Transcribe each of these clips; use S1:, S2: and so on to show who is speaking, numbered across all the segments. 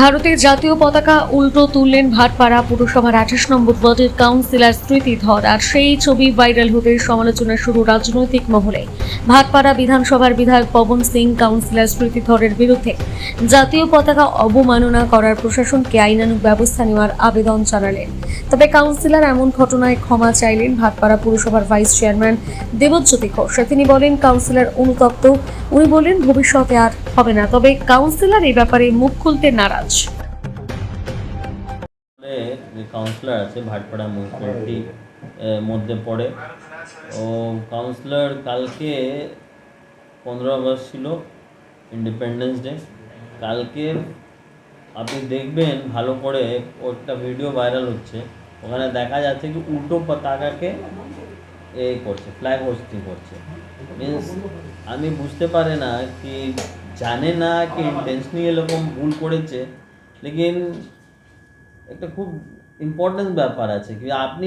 S1: ভারতের জাতীয় পতাকা উল্টো তুললেন ভাটপাড়া পুরসভার আঠাশ নম্বর ওয়ার্ডের কাউন্সিলর স্মৃতিধর আর সেই ছবি ভাইরাল হতে সমালোচনা শুরু রাজনৈতিক মহলে। ভাটপাড়া বিধানসভার বিধায়ক পবন সিং, কাউন্সিলর স্মৃতিধরের বিরুদ্ধে জাতীয় পতাকা অবমাননা করার প্রশাসনকে আইনানুগ ব্যবস্থা নেওয়ার আবেদন জানালেন। তবে কাউন্সিলর এমন ঘটনায় ক্ষমা চাইলেন ভাটপাড়া পুরসভার ভাইস চেয়ারম্যান দেবজ্যোতি ঘোষ। তিনি বলেন, কাউন্সিলর অনুতপ্ত। উনি বলেন, ভবিষ্যতে আর হবে না। তবে কাউন্সিলর এই ব্যাপারে মুখ খুলতে নারাজ।
S2: বলে যে কাউন্সিলর আছে, ভাটপাড়া মিউনিসিপ্যালিটি মধ্যে পড়ে। ও কাউন্সিলর কালকে পনেরো আগস্ট ছিল ইন্ডিপেন্ডেন্স ডে কালকে আপনি দেখবেন, ভালো করে ওটা ভিডিও ভাইরাল হচ্ছে। ওখানে দেখা যাচ্ছে কি উল্টো পতাকাকে এ করছে ফ্ল্যাগ হোস্টিং করছে। মিন্স আমি বুঝতে পারি না কি জানে না কি ইন্টেনশনালি এরকম ভুল করেছে লেকিন একটা খুব ইম্পর্টেন্স ব্যাপার আছে কি আপনি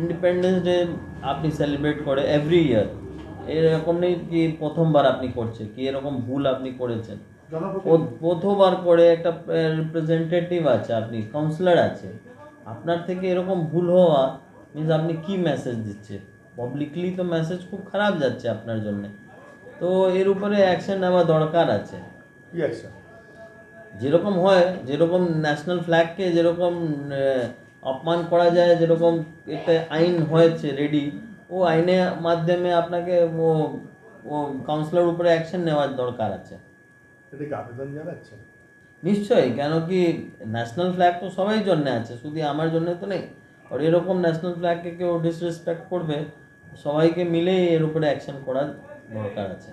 S2: ইন্ডিপেন্ডেন্স ডে আপনি সেলিব্রেট করে এভরি ইয়ার এরকম নেই কি প্রথমবার আপনি করছে কি এরকম ভুল আপনি করেছেন? প্রথমবার করে একটা রিপ্রেজেন্টেটিভ আছে আপনি কাউন্সিলর আছে আপনার থেকে এরকম ভুল হওয়া মিন্স আপনি কি মেসেজ দিচ্ছে? পাবলিকলি তো মেসেজ খুব খারাপ যাচ্ছে আপনার জন্য। তো এর উপরে অ্যাকশন নেওয়া দরকার আছে।
S3: কি অ্যাকশন
S2: যেরকম হয় যেরকম ন্যাশনাল ফ্ল্যাগকে যেরকম অপমান করা যায় যেরকম একটা আইন হয়েছে রেডি ও আইনের মাধ্যমে আপনাকে ও ও কাউন্সিলর উপরে অ্যাকশন নেওয়ার দরকার আছে।
S3: আবেদন জানাচ্ছেন?
S2: নিশ্চয়ই কেন কি ন্যাশনাল ফ্ল্যাগ তো সবাই জন্য আছে শুধু আমার জন্য তো নেই। আর এরকম ন্যাশনাল ফ্ল্যাগকে কেউ ডিসরেসপেক্ট করবে সবাইকে মিলেই এর উপরে অ্যাকশন করার দরকার আছে।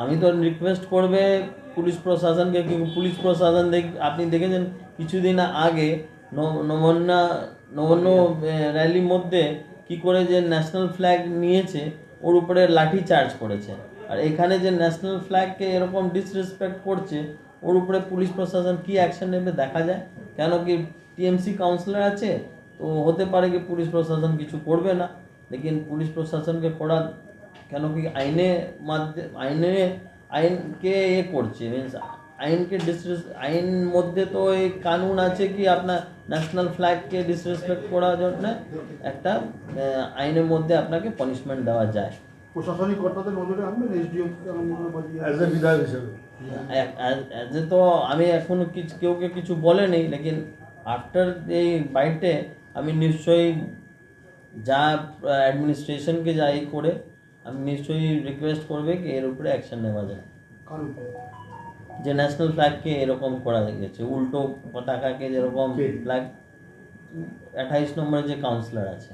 S2: আমি তো রিকোয়েস্ট করবে পুলিশ প্রশাসনকে কি পুলিশ প্রশাসন দেখ আপনি দেখেছেন কিছুদিন আগে নবান্ন নবান্ন র্যালির মধ্যে কি করে যে ন্যাশনাল ফ্ল্যাগ নিয়েছে ওর উপরে লাঠি চার্জ করেছে। আর এখানে যে ন্যাশনাল ফ্ল্যাগকে এরকম ডিসরেসপেক্ট করছে ওর উপরে পুলিশ প্রশাসন কি অ্যাকশন নেবে দেখা যায়? কেন কি টিএমসি কাউন্সিলর আছে? তো হতে পারে কি পুলিশ প্রশাসন কিছু করবে না লেকিন পুলিশ প্রশাসনকে করা কেন কি আইনে মাধ্যমে আইনে আইনকে এ করছে মিনস আইনকে ডিসরেস আইন মধ্যে তো এই কানুন আছে কি আপনার ন্যাশনাল ফ্ল্যাগকে ডিসরেসপেক্ট করার জন্য একটা আইনের মধ্যে আপনাকে পানিশমেন্ট দেওয়া যায়।
S4: প্রশাসনিক কর্তাদের নজরে আনবেন এসডিও
S3: অ্যাজ এ বিধায়ক হিসেবে।
S2: তো আমি এখনও কিছু কেউ কেউ কিছু বলেনি লেকিন আফটার এই বাইটে আমি নিশ্চয়ই যা অ্যাডমিনিস্ট্রেশনকে যাই করে আমি নিশ্চয়ই রিকোয়েস্ট করবে কি এর উপরে অ্যাকশন নেওয়া যায়। যে ন্যাশনাল ফ্ল্যাগকে এরকম করা গেছে উল্টো পতাকাকে যেরকম? ফ্ল্যাগ আঠাইশ নম্বরে যে কাউন্সিলর আছে।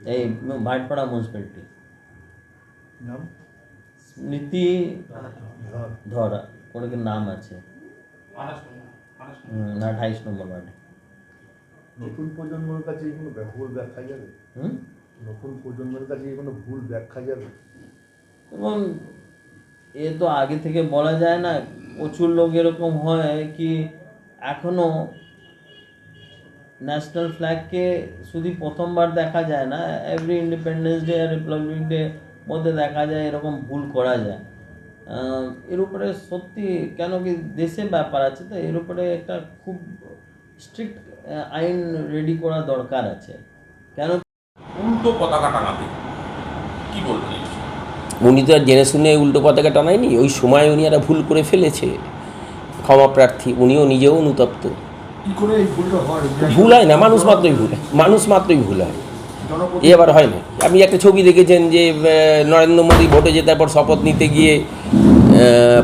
S2: এই ভাটপাড়া মিউনিসিপ্যালিটি
S3: নাম?
S2: স্মৃতি
S3: ধর
S2: ধরা কোনো কি নাম আছে আঠাইশ নম্বর ওয়ার্ডে
S3: নতুন প্রজন্মের কাছে কি কোনো ভুল ব্যাখ্যা যাবে? নতুন প্রজন্মের কাছে কি কোনো ভুল ব্যাখ্যা যাবে?
S2: এবং এ তো আগে থেকে বলা যায় না প্রচুর লোক এরকম হয় কি এখনও ন্যাশনাল ফ্ল্যাগকে শুধু প্রথমবার দেখা যায় না এভরি ইন্ডিপেন্ডেন্স ডে আর রিপাবলিক ডে মধ্যে দেখা যায় এরকম ভুল করা যায়। এর উপরে সত্যি কেন কি দেশে ব্যাপার আছে তো এর উপরে একটা খুব স্ট্রিক্ট আইন রেডি করা দরকার আছে। কেন?
S5: উল্টো পতাকা টাঙাতে কি বলবেন
S6: উনি তো আর জেনে শুনে উল্টো পতাকা টানায়নি ওই সময় উনি একটা ভুল করে ফেলেছে ক্ষমা প্রার্থী উনিও নিজেও অনুতপ্ত।
S4: হয়?
S6: ভুল হয় না মানুষ মাত্রই ভুল হয় মানুষ মাত্রই ভুল হয়। এ আবার হয় না। আপনি একটা ছবি দেখেছেন যে নরেন্দ্র মোদী ভোটে জেতার পর শপথ নিতে গিয়ে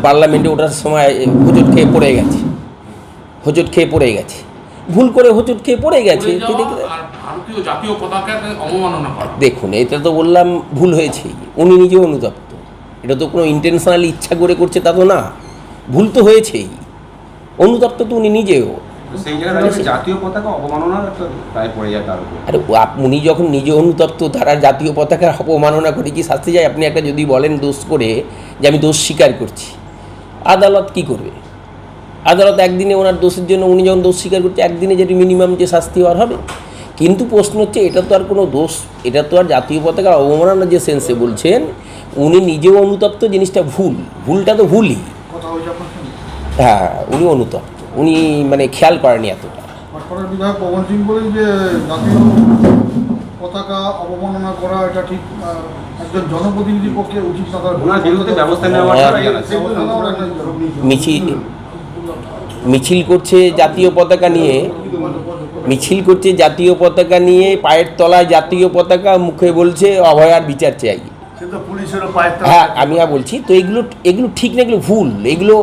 S6: পার্লামেন্টে ওঠার সময় হোঁচট খেয়ে পড়ে গেছে। হোঁচট খেয়ে পড়ে গেছে। ভুল করে হোঁচট খেয়ে পড়ে গেছে।
S5: জাতীয় পতাকাকে অবমাননা
S6: দেখুন এটা তো বললাম ভুল হয়েছে উনি নিজেও অনুতপ্ত। এটা তো কোনো ইন্টেনশনালি ইচ্ছা করে করছে তা তো না। ভুল তো হয়েছেই। অনুতপ্ত তো উনি নিজেও।
S7: জাতীয় পতাকা অবমাননার পড়ে যায় তার উপর?
S6: আরে আপ- উনি যখন নিজে অনুতপ্ত তারা জাতীয় পতাকার অপমাননা করে কি শাস্তি যায়? আপনি একটা যদি বলেন দোষ করে যে আমি দোষ স্বীকার করছি। আদালত কি করবে? আদালত একদিনে ওনার দোষের জন্য উনি যখন দোষ স্বীকার করছে একদিনে যেটি মিনিমাম যে শাস্তি হওয়ার হবে। কিন্তু প্রশ্ন হচ্ছে এটা তো আর কোনো দোষ এটা তো আর জাতীয় পতাকার অবমাননা যে সেন্সে বলছেন উনি নিজেও অনুতপ্ত জিনিসটা ভুল। ভুলটা তো ভুলই।
S4: সঙ্গে?
S6: হ্যাঁ উনি অনুতপ্ত। উনি মানে খেয়াল করেনি এতটা।
S4: বিধায়ক পবন সিং বলেন যে জাতীয় পতাকা অবমাননা করা এটা ঠিক একজন জনপ্রতিনিধির পক্ষে উচিত না তার
S7: ব্যবস্থা নেওয়ার
S6: হ্যাঁ।
S7: কথা জানাচ্ছে
S4: ব্যবস্থা নেওয়ার একটা-
S6: মিছিল মিছিল করছে জাতীয় পতাকা নিয়ে মিছিল করছে জাতীয় পতাকা নিয়ে পায়ের তলায় জাতীয় পতাকা মুখে বলছে অভয়ার বিচার চাই। হ্যাঁ আমি আর বলছি তো এগুলো এগুলো ঠিক না এগুলো ভুল। এগুলো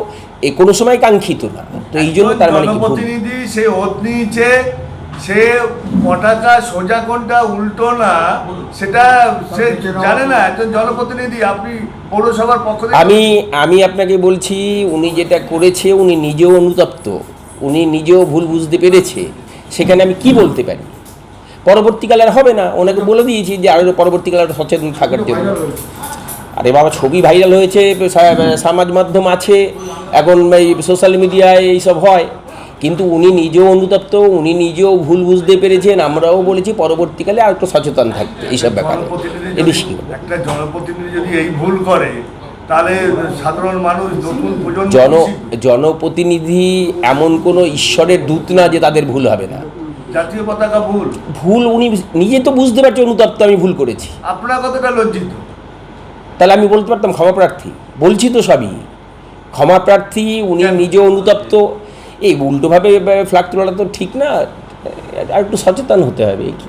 S6: এ কোনো সময় কাঙ্ক্ষিত না। তো এই জন্য তার মানে কি
S3: জনপ্রতিনিধি সে নিয়েছে সোজা কোনটা উল্টো না সেটা সে জানে না। একজন জনপ্রতিনিধি আপনি পৌরসভার পক্ষ থেকে
S6: আমি আমি আপনাকে বলছি উনি যেটা করেছে উনি নিজেও অনুতপ্ত। উনি নিজেও ভুল বুঝতে পেরেছে। সেখানে আমি কি বলতে পারি? পরবর্তীকালে আর হবে না। ওনাকে বলে দিয়েছি যে আরও পরবর্তীকালে আরও সচেতন থাকার জন্য। আরে বাবা ছবি ভাইরাল হয়েছে সমাজ মাধ্যম আছে এখন এই সোশ্যাল মিডিয়ায় এইসব হয়। কিন্তু উনি নিজেও অনুতপ্ত উনি নিজেও ভুল বুঝতে পেরেছেন আমরাও বলেছি পরবর্তীকালে আর একটু সচেতন থাকতে এইসব ব্যাপারে।
S3: জনপ্রতিনিধি
S6: এ বেশি
S3: একটা জনপ্রতিনিধি যদি এই ভুল করে তাহলে সাধারণ মানুষ নতুন
S6: জন জনপ্রতিনিধি এমন কোনো ঈশ্বরের দূত না যে তাদের ভুল হবে না।
S3: জাতীয় পতাকা ভুল।
S6: ভুল উনি নিজে তো বুঝতে পারছে অনুতপ্ত আমি ভুল করেছি।
S3: আপনার কতটা লজ্জিত?
S6: তাহলে আমি বলতে পারতাম ক্ষমা প্রার্থী বলছি তো সবই। ক্ষমা প্রার্থী উনি নিজে অনুতপ্ত এই উল্টোভাবে ফ্ল্যাগ তোলাটা তো ঠিক না আর একটু সচেতন হতে হবে কি?